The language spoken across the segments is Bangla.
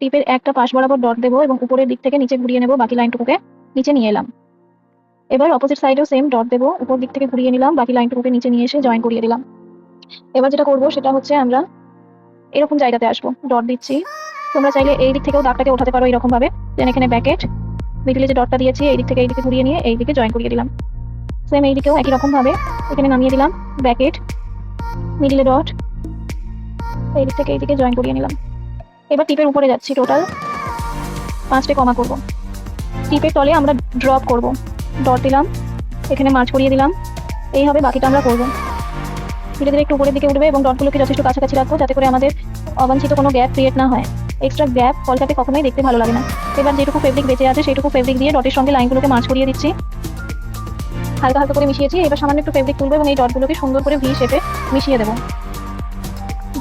টিপের একটা পাশ বরাবর ডট দেবো এবং উপরের দিক থেকে নিচে ঘুরিয়ে নেব বাকি লাইনটুকুকে নিচে নিয়ে এলাম। এবার অপোজিট সাইডেও সেম ডট দেবো, উপর দিক থেকে ঘুরিয়ে নিলাম, বাকি লাইনটুকুকে নিচে নিয়ে এসে জয়েন করিয়ে দিলাম। এবার যেটা করব সেটা হচ্ছে আমরা এরকম জায়গাতে আসব ডট দিচ্ছি। তোমরা চাইলে এই দিক থেকেও দাগটাকে ওঠাতে পারো এরকম ভাবে যেন এখানে ব্যাকেট মিডিলে যে ডটটা দিয়েছি, এই দিক থেকে এই দিকে ঘুরিয়ে নিয়ে এই দিকে জয়েন করিয়ে দিলাম। সেম এই দিকেও একই রকম ভাবে এখানে নামিয়ে দিলাম ব্যাকেট মিডিলে ডট এই দিক থেকে এই দিকে জয়েন করিয়ে নিলাম। এবার টিপের উপরে যাচ্ছি টোটাল পাঁচটা কমা করব। টিপের তলে আমরা ড্রপ করব। ডট দিলাম, এখানে মার্চ করিয়ে দিলাম। এইভাবে বাকিটা আমরা করব। ধীরে ধীরে একটু উপরের দিকে উঠবে এবং ডটগুলোকে যথেষ্ট কাছাকাছি রাখব যাতে করে আমাদের অবাঞ্ছিত কোনো গ্যাপ ক্রিয়েট না হয়। এক্সট্রা গ্যাপ কলকাতে কখনোই দেখতে ভালো লাগে না। এবার যেটুকু ফেব্রিক বেঁচে আছে সেটুকু ফেব্রিক দিয়ে ডটের সঙ্গে লাইনগুলোকে মার্চ করিয়ে দিচ্ছি। হালকা হালকা করে মিশিয়েছি, এবার সামান্য একটু ফেব্রিক তুলবো এবং এই ডটগুলোকে সুন্দর করে ভি শেপে মিশিয়ে দেবো।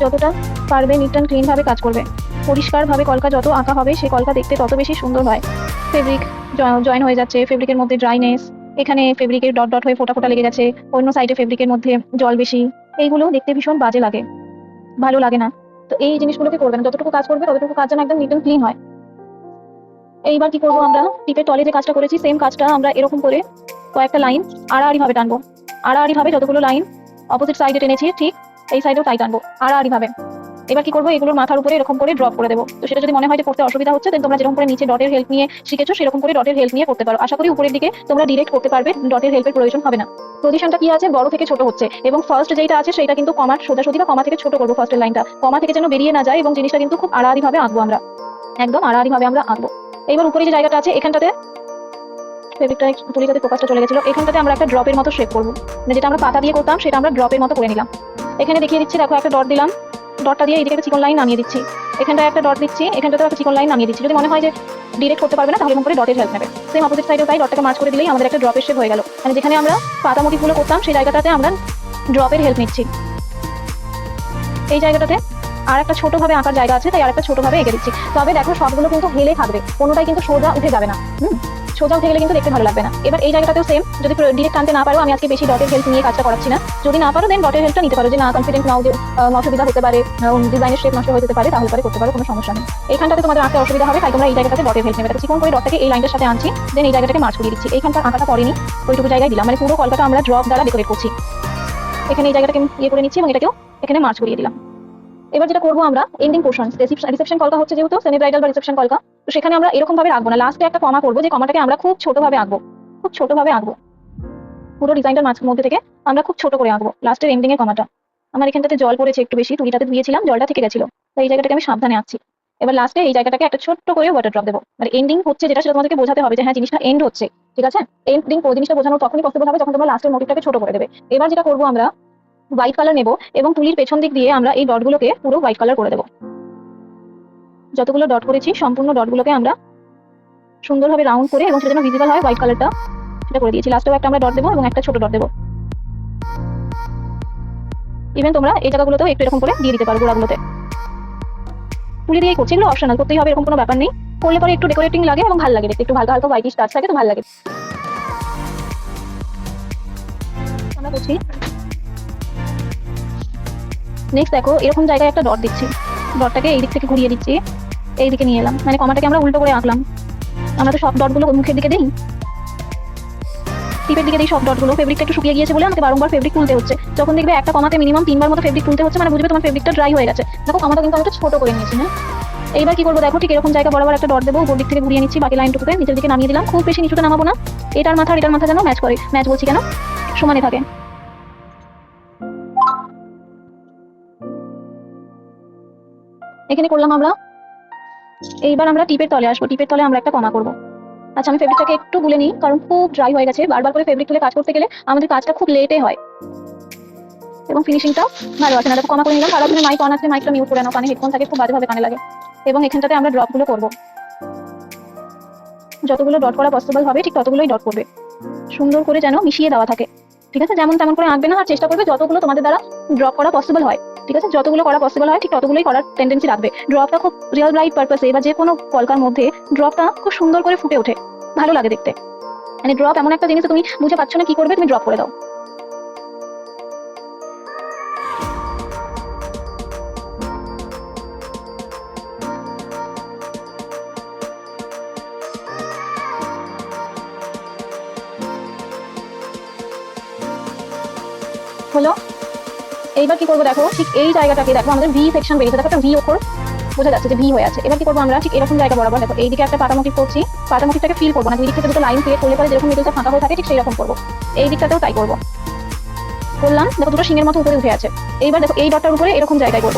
যতটা পারবে নিট অ্যান্ড ক্লিনভাবে কাজ করবে। পরিষ্কারভাবে কলকা যত আঁকা হবে সেই কলকা দেখতে তত বেশি সুন্দর হয়। ফেব্রিক জয়েন হয়ে যাচ্ছে, ফেব্রিকের মধ্যে ড্রাইনেস, এখানে ফেব্রিকের ডট ডট হয়ে ফোটা ফোটা লেগে যাচ্ছে, অন্য সাইডে ফেব্রিকের মধ্যে জল বেশি, এইগুলো দেখতে ভীষণ বাজে লাগে, ভালো লাগে না। তো এই জিনিসগুলোকে করবেন, যতটুকু কাজ করবে ততটুকু কাজ যেন একদম নিট অ্যান্ড ক্লিন হয়। এইবার কি করব আমরা? টিপের তলে যে কাজটা করেছি সেম কাজটা আমরা এরকম করে কয়েকটা লাইন আড়াআড়ি ভাবে টানবো। আড়াআড়ি ভাবে যতগুলো লাইন অপোজিট সাইডে টেনেছি, ঠিক এই সাইডেও তাই টানবো আড়াআড়ি ভাবে এবার কি করব? এগুলোর মাথার উপরে এরকম করে ড্রপ করে দেবো। তো সেটা যদি মনে হয় যে করতে অসুবিধা হচ্ছে তাহলে তোমরা যেরকম করে নিচে ডটের হেল্প নিয়ে শিখেছো, সেরকম করে ডটের হেল্প নিয়ে করতে পারো। আশা করি উপরের দিকে তোমরা ডিরেক্ট করতে পারবে ডটের হেল্পের প্রয়োজন হবে না। পজিশনটা কি আছে? বড় থেকে ছোট হচ্ছে। এবং ফার্স্ট যেটা আছে, সেটা কিন্তু কমার সোজাসুজি বা কমা থেকে ছোট করব ফার্স্টের লাইনটা কমা থেকে যেন বেরিয়ে না যায় এবং জিনিসটা কিন্তু খুব আড়াআড়ি ভাবে আঁকবো আমরা। একদম আড়াআড়ি ভাবে আমরা আঁকবো। এইবার উপরে যে জায়গাটা আছে, এখানটাতে ফেব্রিকটা তুলিটাতে ফোকাসটা চলে গেছিল, এখানটাতে আমরা একটা ড্রপের মতো শেপ করব। মানে যেটা আমরা পাতা দিয়ে করতাম, সেটা আমরা ড্রপের মতো করে নিলাম। এখানে দেখিয়ে দিচ্ছি, দেখো একটা ডট দিলাম। ডটটা দিয়ে এদিকে একটা চিকন লাইন নামিয়ে দিচ্ছি। এখানটায় একটা ডট দিচ্ছি এখানটাতে একটা চিকন লাইন নামিয়ে দিচ্ছি। যদি মনে হয় যে ডিরেক্ট করতে পারবে না, তাহলে এরকম করে ডটের হেল্প নেবে। সেম অপোজিট সাইডে তাই ডটটাকে মার্চ করে দিলেই আমাদের একটা ড্রপের শেপ হয়ে গেল। মানে যেখানে আমরা পাতা মোটিভগুলো করতাম, সেই জায়গাটাতে আমরা ড্রপের হেল্প নিচ্ছি। এই জায়গাটাতে আর একটা ছোটোভাবে আঁকার জায়গা আছে, তাই আর একটা ছোটোভাবে এঁকে দিচ্ছি। তবে দেখো, সবগুলো কিন্তু হেলে থাকবে। কোনোটাই কিন্তু সোজা উঠে যাবে না। হুম? সোজা উঠে গেলে কিন্তু দেখতে ভালো লাগবে না। এবার এই জায়গাটাতেও সেম যদি ডিরেক্ট টানতে না পারো, আমি আজকে বেশি ডটের হেল্প নিয়ে কাজটা করাচ্ছি না। যদি না পারো দেন ডটের হেল্পটা নিতে পারো। যে না কনফিডেন্ট নাও যে অসুবিধা হতে পারে ডিজাইনের শেপ নষ্ট হয়ে যেতে পারে, তাহলে পরে করতে পারো, কোনো সমস্যা নেই। এখানটাতে তোমাদের আঁকতে অসুবিধা হবে, তাই তোমরা এই জায়গাটাতে ডটের হেল্প নেবে। চিকন করে ডটটাকে এই লাইনটার সাথে আনছি দেন এই জায়গাটাকে মার্চ করে দিচ্ছি। এইখানটা আঁকাটা পড়েনি, ওইটুকু জায়গায় দিলাম। মানে পুরো কলকাতা আমরা ড্রপ দ্বারা ডেকোরেট করছি। এখানে এই জায়গাটাকে ইয়ে করে নিচ্ছি এবং এটাকেও এখানে মার্চ করিয়ে দিলাম। এবার যেটা করব আমরা এন্ডিং পোর্শন রিসেপশন কলকা হচ্ছে যেহেতু সেমি ব্রাইডাল বা রিসেপশন কলকা, তো সেখানে আমরা এরকম ভাবে রাখব না। লাস্টে একটা কমা করব যে কমাটাকে আমরা খুব ছোট ভাবে আঁকবো, খুব ছোট ভাবে আঁকবো। পুরো ডিজাইনটার মাঝ মধ্যে থেকে আমরা খুব ছোট করে আঁকবো লাস্টের এন্ডিং এর কমাটা আমার এখানটাতে জল পড়েছে একটু বেশি, তুলিটাতে ধুয়েছিলাম, জলটা থেকে গেছিল। তো এই জায়গাটাকে আমি সাবধানে আঁকছি। এবার লাস্টে এই জায়গাটাকে একটা ছোট্ট করে ওয়াটার ড্রপ দেবো। মানে এন্ডিং হচ্ছে যেটা, সেটা তোমাদেরকে বোঝাতে হবে যে হ্যাঁ জিনিসটা এন্ড হচ্ছে। ঠিক আছে? এন্ডিং জিনিসটা বোঝানো তখনই পসিবল হবে যখন তোমরা লাস্টের মোটিভটাকে ছোট করে দেবে। এবার যেটা করব আমরা হোয়াইট কালার নেব এবং তুলির পেছন দিক দিয়ে আমরা এই ডটগুলোকে পুরো হোয়াইট কালার করে দেবো। যতগুলো ডট করেছি, সম্পূর্ণ ডটগুলোকে আমরা সুন্দরভাবে রাউন্ড করে এবং সেটা যেন ভিজিবল হয় হোয়াইট কালারটা সেটা করে দিয়েছি। লাস্টেও একটা আমরা ডট দেবো এবং একটা ছোট ডট দেবো। ইভেন তোমরা এই জায়গাগুলোতেও একটু এরকম করে দিয়ে দিতে পারো গোড়াগুলোতে। তুলি দিয়েই করছি, এগুলো অপশনাল করতেই হবে, এরকম কোনো ব্যাপার নেই। করলে পরে একটু ডেকোরেটিং লাগে এবং ভালো লাগে একটু হালকা হালকা হোয়াইটিশ টাচ থাকে তো ভালো লাগে। আমরা করছি নেক্সট দেখো, এরকম জায়গায় একটা ডট দিচ্ছি। ডটটাকে এই দিক থেকে ঘুরিয়ে দিচ্ছি। এই দিকে নিয়ে এলাম। মানে কমাটাকে আমরা উল্টো করে আঁকলাম। আমরা তো সব ডটগুলো মুখের দিকে দিই। টিপের দিকে দিই সব ডটগুলো ফেব্রিকটা একটু শুকিয়ে গিয়েছে বলে আমাকে বারংবার ফেব্রিক তুলতে হচ্ছে। যখন দেখবে একটা কমাতে মিনিমাম তিনবার মতো ফেব্রিক তুলতে হচ্ছে মানে বুঝবে তোমার ফেব্রিকটা ড্রাই হয়ে গেছে। দেখো, কমাটা কিন্তু আমি একটু ছোট করে নিয়েছি হ্যাঁ? এইবার কি করব দেখো, ঠিক এরকম জায়গা বরাবর একটা ডট দেবো, উপর দিক থেকে ঘুরিয়ে নিচ্ছি, বাকি লাইনটুকুতে নিচের দিকে নামিয়ে দিলাম। খুব বেশি নিচুতে নামাবো না। এটার মাথা এটার মাথা যেন ম্যাচ করে। ম্যাচ বলছি কেন? সমানে থাকে। এখানে করলাম আমরা? এইবার আমরা টিপের তলে আসব। টিপের তলে আমরা একটা কমা করব। আচ্ছা আমি ফেব্রিকটাকে একটু গুলে নিই, কারণ খুব ড্রাই হয়ে গেছে। বারবার করে ফেব্রিক তুলে কাজ করতে গেলে আমাদের কাজটা খুব লেটে হয়। এবং ফিনিশিংটাও ভালো আছে। না কমা করে নিলাম। আপনি মাইক অন আছে মাইকটা মিউট করে নাও। কানে হেডফোন থাকে, খুব বাজেভাবে কানে লাগে। এবং এখানটাতে আমরা ড্রপগুলো করব। যতগুলো ডট করা পসিবল হবে, ঠিক ততগুলোই ডট করবে। সুন্দর করে যেন মিশিয়ে দেওয়া থাকে। ঠিক আছে? যেমন তেমন করে আঁকবে না, আর চেষ্টা করবে যতগুলো তোমাদের দ্বারা ড্রপ করা পসিবল হয়। ঠিক আছে? যতগুলো করা পসিবল হয়, ঠিক ততগুলোই করার টেন্ডেন্সি রাখবে। ড্রপটা খুব রিয়েল ব্রাইট পারপাসে বা যে কোনো কলকার মধ্যে ড্রপটা খুব সুন্দর করে ফুটে ওঠে। ভালো লাগে দেখতে। মানে ড্রপ এমন একটা জিনিস তুমি বুঝে পাচ্ছ না কি করবে, তুমি ড্রপ করে দাও। হ্যালো এইবার কি করব দেখো? ঠিক এই জায়গাটাকে দেখো, আমাদের ভি সেকশন বেরিয়েছে। দেখো একটা ভি অক্ষর বোঝা যাচ্ছে যে ভি হয়ে আছে। এবার কি করব আমরা? ঠিক এরকম জায়গা বরাবর দেখো, এইদিকে একটা পাতা মোটিভ করছি। পাতা ফিল করব না, দুই দিক থেকে দুটো লাইন ক্রিয়েট করলে পরে যেরকম মিডিলটা ফাঁকা হয়ে থাকে, ঠিক সেই রকম করব। এই দিকটাতেও তাই করব। করলাম, দেখো দুটো সিংহের মতো উপরে উঠে আছে। এইবার দেখো, এই ডটটার উপরে এরকম জায়গায় করব।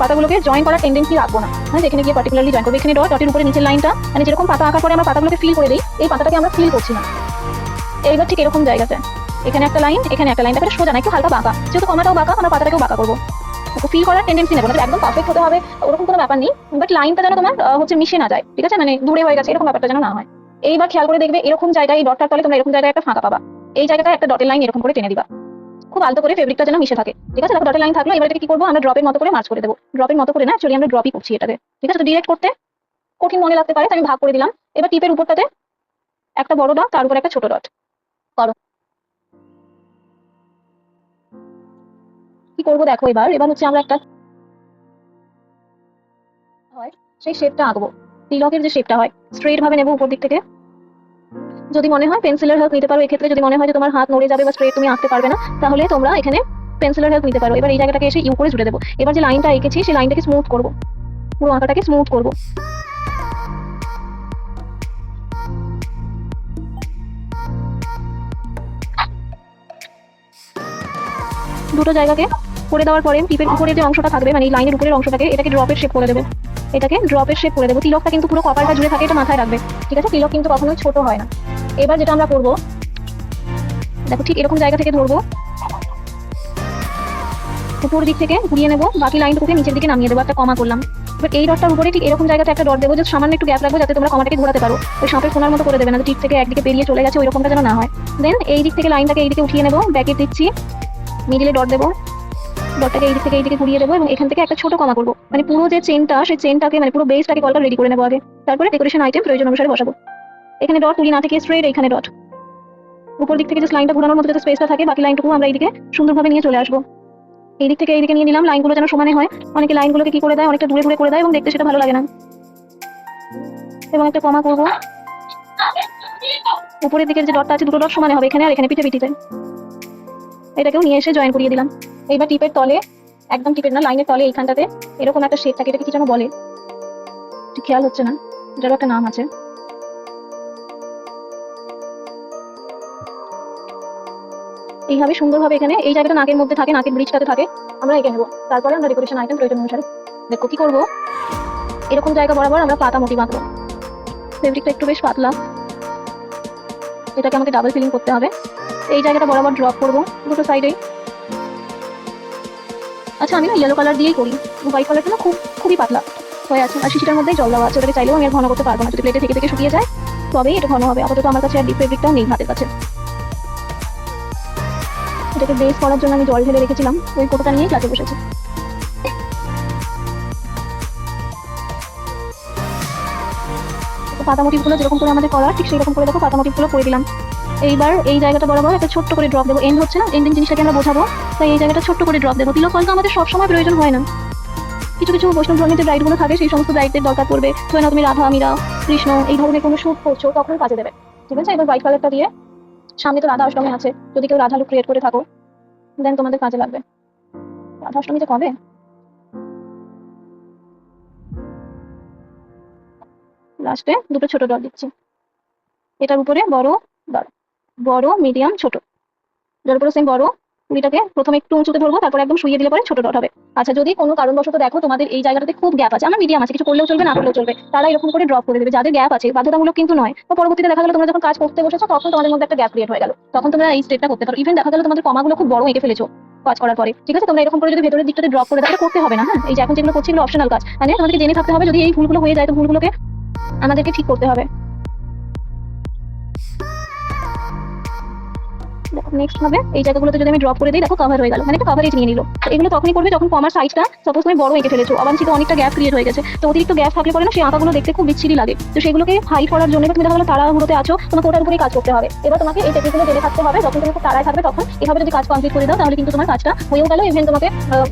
পাতাগুলোকে জয়েন করার টেন্ডেন্সি রাখব না। হ্যাঁ যেখানে গিয়ে পার্টিকুলারলি জয়েন করব। এখানে ডট ডটের উপরে নিচের লাইনটা মানে যেরকম পাতা আঁকার পরে আমরা পাতাগুলোকে ফিল করে দিই, এই পাতাটাকে আমরা ফিল করছি না। এইবার ঠিক এরকম জায়গাতে। এখানে একটা লাইন এখানে একটা লাইন তারপরে সোজা না, একটু হালকা বাঁকা। যেহেতু কমাটাও বাঁকা আমরা পাতাটাকেও বাঁকা করব। ফিল করার টেন্ডেন্সি নেব একদম পারফেক্ট হতে হবে, ওরকম কোনো ব্যাপার নেই। বাট লাইনটা যেন তোমার হচ্ছে মিশে না যায়, ঠিক আছে? মানে দূরে হয়ে গেছে, এরকম ব্যাপারটা যেন না হয়। এইবার খেয়াল করে দেখবে, এরকম জায়গায়, এই ডটটার তলে তোমরা এরকম জায়গায় একটা ফাঁকা পাবা। এই জায়গাটা একটা ডটের লাইন এরকম করে টেনে দিবা। খুব আলতো করে ফেব্রিকটা যেন মিশে থাকে, ঠিক আছে? ডটের লাইন থাকল, এবার কি করব? আমরা ড্রপের মতো করে মার্চ করে দেবো। ড্রপের মতো করে না অ্যাকচুয়ালি আমরা ড্রপই করছি এটাকে ঠিক আছে? তো ডিরেক্ট করতে কঠিন মনে লাগতে পারে আমি ভাগ করে দিলাম। এবার টিপের উপরটাতে একটা বড় ডট তার উপর একটা ছোট ডট করো। কি করব দেখো এবার? এবার হচ্ছে আমরা একটা হয়, সেই শেপটা আঁকবো। তিলকের যে শেপটা হয় স্ট্রেট ভাবে নেব উপর দিক থেকে। যদি মনে হয় পেন্সিলের হেল্প নিতে পারো, এক্ষেত্রে যদি মনে হয় যে তোমার হাত নড়ে যাবে বা স্ট্রেট তুমি আঁকতে পারবে না, তাহলে তোমরা এখানে পেন্সিলের হেল্প নিতে পারো। এবার এই জায়গাটাকে এসে ইউ করে জুড়ে দেবো। এবার যে লাইনটা এঁকেছি, সেই লাইনটাকে স্মুথ করব। পুরো আঁকাটাকে স্মুথ করব। দুটো জায়গাকে করে দেওয়ার পরে টিপের উপরে যে অংশটা থাকবে মানে এই লাইনের উপরের অংশটাকে, এটাকে ড্রপের শেপ করে দেবো। এটাকে ড্রপের শেপ করে দেবো। তিলকটা কিন্তু পুরো কপালটা জুড়ে থাকে, এটা মাথায় রাখবে। ঠিক আছে? তিলক কিন্তু কখনোই ছোট হয় না। এবার যেটা আমরা করব, দেখো ঠিক এরকম জায়গা থেকে ধরবো। উপর দিক থেকে ঘুরিয়ে নেব, বাকি লাইনটুকুকে নিচের দিকে নামিয়ে দেবো, একটা কমা করলাম। এবার এই ডটটার উপরে ঠিক এরকম জায়গাতে একটা ডট দেবো যে সামান্য একটু গ্যাপ লাগবে যাতে তোমরা কমাটাকে ঘোরাতে পারো। ওই সাপের কোনার মতো করে দেবে না টিপ থেকে একদিকে বেরিয়ে চলে গেছে ওই রকমটা যেন না হয়। দেন এই দিক থেকে লাইনটাকে এইদিকে উঠিয়ে নেব ব্যাকে দিচ্ছি মিডিলে ডট দেবো। ডটটাকে এই দিক থেকে এইদিকে ঘুরিয়ে দেবো এবং এখান থেকে একটা ছোট কমা করব। মানে পুরো যে চেনটা সেই চেনটাকে মানে পুরো বেসটাকে কলটা রেডি করে নেব আগে। তারপরে ডেকোরেশন আইটেম প্রয়োজন অনুসারে বসাবো। এখানে ডট তুলি না থেকে স্ট্রেট এখানে ডট উপর দিক থেকে যে লাইনটা ঘোরানোর মতো যাতে স্পেসটা থাকে, বাকি লাইনটুকু আমরা এইদিকে সুন্দরভাবে নিয়ে চলে আসব। এই দিক থেকে এইদিকে নিয়ে নিলাম লাইনগুলো যেন সমানে হয়। অনেকে লাইনগুলোকে কি করে দেয়? অনেকটা দূরে দূরে করে দেয় এবং দেখতে সেটা ভালো লাগে না। এবং একটা কমা করব। উপরের দিকে যে ডটটা আছে, দুটো ডট সমানে হবে এখানে আর এখানে পিঠে পিঠিতে এটাকেও নিয়ে এসে জয়েন করিয়ে দিলাম। এইবার টিপের তলে, একদম টিপের না, লাইনের তলে এইখানটাতে এরকম একটা শেপ থাকে, এটাকে কি যেন বলে? খেয়াল হচ্ছে না এটারও একটা নাম আছে। এইভাবে সুন্দরভাবে এখানে এই জায়গাটা নাকের মধ্যে থাকে, নাকের ব্রিজটাতে থাকে, আমরা এঁকে নেব। তারপরে আমরা ডেকোরেশন আইটেম প্রয়োজন অনুসারে। দেখো কি করব? এরকম জায়গা বরাবর আমরা পাতা মোটি বাঁধবো। ফেব্রিকটা একটু বেশ পাতলা। এটাকে আমাকে ডাবল ফিলিং করতে হবে। এই জায়গাটা বরাবর ড্রপ করব, দুটো সাইডেই আচ্ছা আমি না ইয়েলো কালার দিয়েই করি। হোয়াইট কালারটা না খুব, খুবই পাতলা হয়ে আছে। আর শিশিটার মধ্যেই জল দেওয়া আছে। ওটাকে চাইলেও আমি আর ঘন করতে পারব না। যদি প্লেটে থেকে থেকে শুকিয়ে যায়, তবেই এটা ঘন হবে। আপাতত আমার কাছে আর ডিপ ফেব্রিকটাও নেই হাতের কাছে। এটাকে বেস করার জন্য আমি জল ঢেলে রেখেছিলাম। ওই কোটোটা নিয়েই ক্লাসে বসেছি। পাতা মোটিভগুলো যেরকম করে আমাদের করা, ঠিক সেই রকম করে দেখো, পাতা মোটিভগুলো করে দিলাম। এইবার এই জায়গাটা বরাবর একটা ছোট্ট করে ড্রপ দেবো। এন্ড হচ্ছে না এন্ডিং জিনিসটাকে আমরা বোঝাবো। তাই এই জায়গাটা ছোট্ট করে ড্রপ দেবো। তিলক ফলটা আমাদের সবসময় প্রয়োজন হয় না। কিছু কিছু বৈষ্ণব ধর্মের যে ব্রাইডগুলো থাকে, সেই সমস্ত ব্রাইডদের দরকার পড়বে। ধরে নাও তুমি রাধা, মীরা, কৃষ্ণ, এই ধরনের কোনো শুট করছ তখন কাজে দেবে। ঠিক আছে? এবার হোয়াইট কালারটা দিয়ে সামনে তো রাধা অষ্টমী আছে। যদি কেউ রাধা লুক ক্রিয়েট করে থাকো দেন তোমাদের কাজে লাগবে। রাধা অষ্টমীতে কবে? লাস্টে দুটো ছোট ডট দিচ্ছি। এটার উপরে বড় ডট বড় মিডিয়াম ছোট। যার উপরে সেম বড় কুড়িটাকে প্রথমে একটু উঁচুতে ধরবো তারপর একদম শুয়ে দিলে পরে ছোট ডট হবে। আচ্ছা যদি কোনো কারণবশত দেখো তোমাদের এই জায়গাটাতে খুব গ্যাপ আছে আমার মিডিয়াম আছে কিছু করলেও চলবে না করলেও চলবে তারা এরকম করে ড্রপ করে দেবে যাদের গ্যাপ আছে বাধ্যতামূলক কিন্তু নয়। তো পরবর্তীতে দেখা গেলো তোমরা যখন কাজ করতে বসেছো তখন তোমাদের মধ্যে একটা গ্যাপ ক্রিয়েট হয়ে গেল। তখন তোমরা এই স্টেপটা করতে পারো। ইভেন দেখা গেলো তোমাদের কমাগুলো খুব বড় এঁকে ফেলেছো কাজ করার পরে। ঠিক আছে? তোমরা এরকম করে যদি ভেতরের দিকটাতে ড্রপ করে এটা করতে হবে না হ্যাঁ? এই যে এখন যেগুলো করছি এগুলো অপশনাল কাজ। মানে তোমাদেরকে জেনে থাকতে হবে যদি এই ভুলগুলো হয়ে যায় তো ভুলগুলোকে আমাদেরকে ঠিক করতে হবে। নেক্সট হবে। এই জায়গাগুলোতে যদি আমি ড্রপ করে দিই, দেখো কভার হয়ে গেল। মানে একটা কভারেজ নিয়ে নিল। এগুলো তখনই করবে যখন কমার সাইজটা সাপোজ তুমি বড় এঁকে ফেলেছো অবাঞ্ছিত অনেকটা গ্যাপ ক্রিয়েট হয়ে গেছে। তো অতিরিক্ত গ্যাপ থাকলে পরে না, সেই আঁকাগুলো দেখতে খুব বিচ্ছিরি লাগে। তো সেগুলোকে হাই করার জন্য তুমি দেখা গেলো আছো, তোমাকে ওটার উপরেই কাজ করতে হবে। এবার তোমাকে এই টেকনিকগুলো জেনে থাকতে হবে। যখন তুমি খুব তাড়ায় থাকবে তখন এভাবে যদি কাজ কমপ্লিট করে দাও, তাহলে কিন্তু তোমার কাজটা হয়েও গেল ইভেন তোমাকে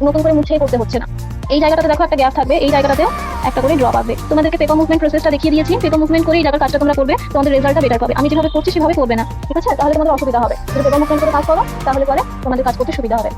নতুন করে মুছেই করতে হচ্ছে না। এই জায়গাটাতে দেখো একটা গ্যাপ থাকবে। এই জায়গাটাতে একটা করে ড্রপ আসবে। তোমাদেরকে পেপার মুভমেন্ট প্রসেসটা দেখিয়ে দিয়েছি। পেপার মুভমেন্ট করে এই জায়গার কাজটা তোমরা করবে। তোমাদের রেজাল্টটা বেটার পাবে। আমি যেভাবে করছি, সেভাবে করবে না। ঠিক আছে? তাহলে তোমাদের অসুবিধা হবে। যদি পেপার মুভমেন্ট করে কাজ করো, তাহলে পরে তোমাদের কাজ করতে সুবিধা হবে।